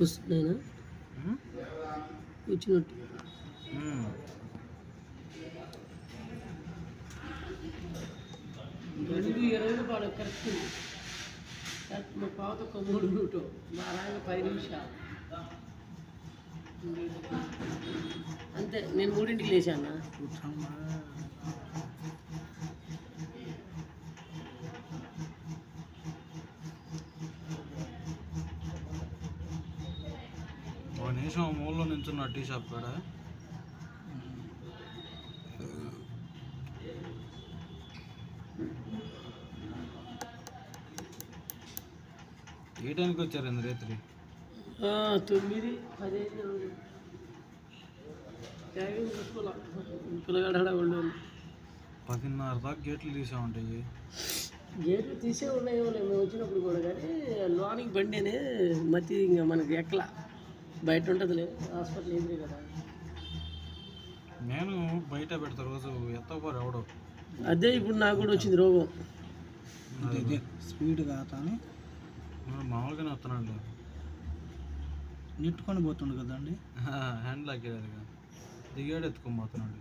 వస్తున్నాయినా? వచ్చినట్టు. గడుగు ఇరవై correct correct మా పాత ఒక మూడు నూటు మా రాయన పది నిమిషాలు అంతే నేను మూడింటికి లేచాను ఒక నిమిషం మూలలో నించున్న టీ షాప్ కాడ. ఏ టైంకి వచ్చారు ఇంత రాత్రి? తొమ్మిది పదిహేను పిల్లగాడు. పదిన్నర దాకా గేట్లు తీసా ఉంటాయి గేట్లు తీసే ఉన్నాయో మేము వచ్చినప్పుడు కూడా కానీ లోనికి బండినే మతి ఇంకా మనకి ఎక్కల. బయట ఉంటుందిలే హాస్పిటల్ ఎదురే కదా? నేను బయట పెడతా రోజు ఎత్తపోరు ఎవడో. అదే ఇప్పుడు నాకు కూడా వచ్చింది రోగం. స్పీడ్గా అతని నేను మామూలుగానే వస్తున్నాడు నెట్టుకొని పోతుండు కదండి. హ్యాండ్ లాగేది దిగాడు ఎత్తుకొని పోతున్నాడు.